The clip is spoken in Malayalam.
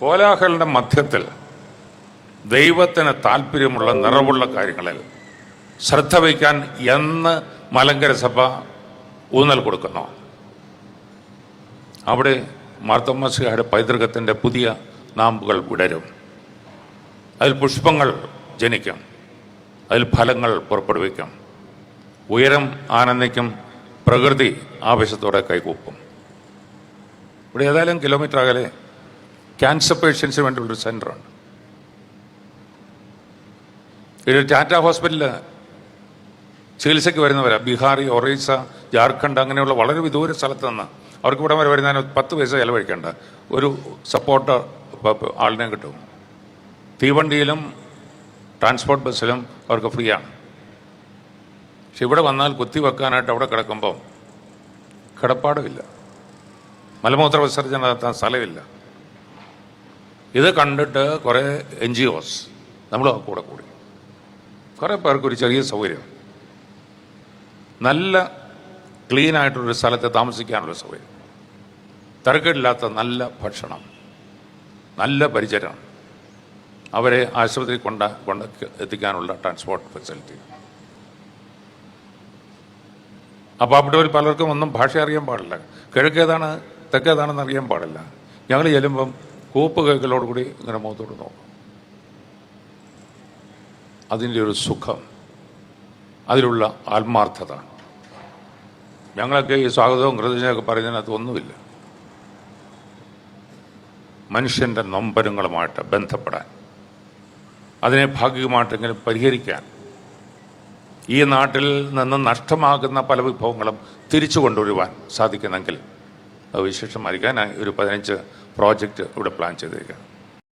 കോലാഹലിന്റെ മധ്യത്തിൽ ദൈവത്തിന് താല്പര്യമുള്ള നിറവുള്ള കാര്യങ്ങളിൽ ശ്രദ്ധ വയ്ക്കാൻ എന്ന് മലങ്കര സഭ ഊന്നൽ കൊടുക്കുന്നു. അവിടെ മാർത്തോമാസികയുടെ പൈതൃകത്തിന്റെ പുതിയ നാമ്പുകൾ വിടരും. അതിൽ പുഷ്പങ്ങൾ ജനിക്കും. അതിൽ ഫലങ്ങൾ പുറപ്പെടുവിക്കും. ഉയരം ആനന്ദിക്കും. പ്രകൃതി ആവശ്യത്തോടെ കൈകൂപ്പും. ഇവിടെ ഏതായാലും കിലോമീറ്റർ അകലെ ക്യാൻസർ പേഷ്യൻസിന് വേണ്ടിയുള്ളൊരു സെന്ററുണ്ട് ഇവിടെ ടാറ്റ ഹോസ്പിറ്റലിൽ ചികിത്സയ്ക്ക് വരുന്നവരാ. ബീഹാർ ഒറീസ ജാർഖണ്ഡ് അങ്ങനെയുള്ള വളരെ വിദൂര സ്ഥലത്ത് നിന്ന് അവർക്ക് ഇവിടെ വരെ വരുന്നതിന് പത്ത് പൈസ ചിലവഴിക്കേണ്ട ഒരു സപ്പോർട്ട് ആളിനെ കിട്ടും. തീവണ്ടിയിലും ട്രാൻസ്പോർട്ട് ബസ്സിലും അവർക്ക് ഫ്രീ ആണ് പക്ഷെ ഇവിടെ വന്നാൽ കുത്തി വെക്കാനായിട്ട് അവിടെ കിടക്കുമ്പോൾ കിടപ്പാടുമില്ല. മലമൂത്ര വിസർജനം നടത്താൻ സ്ഥലമില്ല. ഇത് കണ്ടിട്ട് കുറേ എൻ ജി ഒസ് നമ്മൾ കൂടെ കൂടി. കുറേ പേർക്ക് ഒരു ചെറിയ സൗകര്യം. നല്ല ക്ലീൻ ആയിട്ടൊരു സ്ഥലത്ത് താമസിക്കാനുള്ള സൗകര്യം. തിരക്കില്ലാത്ത നല്ല ഭക്ഷണം. നല്ല പരിചരണം. അവരെ ആശുപത്രി കൊണ്ട കൊണ്ട എത്തിക്കാനുള്ള ട്രാൻസ്പോർട്ട് ഫെസിലിറ്റി അപ്പോൾ അവിടെ പലർക്കും ഒന്നും ഭാഷ അറിയാൻ പാടില്ല. കിഴക്കേതാണ് തെക്കേതാണെന്ന് അറിയാൻ പാടില്ല. ഞങ്ങൾ ചെല്ലുമ്പം കൂപ്പ് കേൾക്കലോടുകൂടി ഇങ്ങനെ മുഖത്തോട് നോക്കും. അതിന്റെ ഒരു സുഖം അതിലുള്ള ആത്മാർത്ഥത. ഞങ്ങളൊക്കെ ഈ സ്വാഗതവും കൃതജ്ഞയൊക്കെ പറയുന്നതിനകത്ത് ഒന്നുമില്ല. മനുഷ്യന്റെ നൊമ്പരങ്ങളുമായിട്ട് ബന്ധപ്പെടാൻ അതിനെ ഭാഗികമായിട്ടെങ്കിലും പരിഹരിക്കാൻ ഈ നാട്ടിൽ നിന്ന് നഷ്ടമാകുന്ന പല വിഭവങ്ങളും തിരിച്ചു കൊണ്ടുവരുവാൻ സാധിക്കുന്നെങ്കിൽ അത് വിശേഷമായിരിക്കാനായി ഒരു പതിനഞ്ച് പ്രോജക്റ്റ് ഇവിടെ പ്ലാൻ ചെയ്തേക്കാം.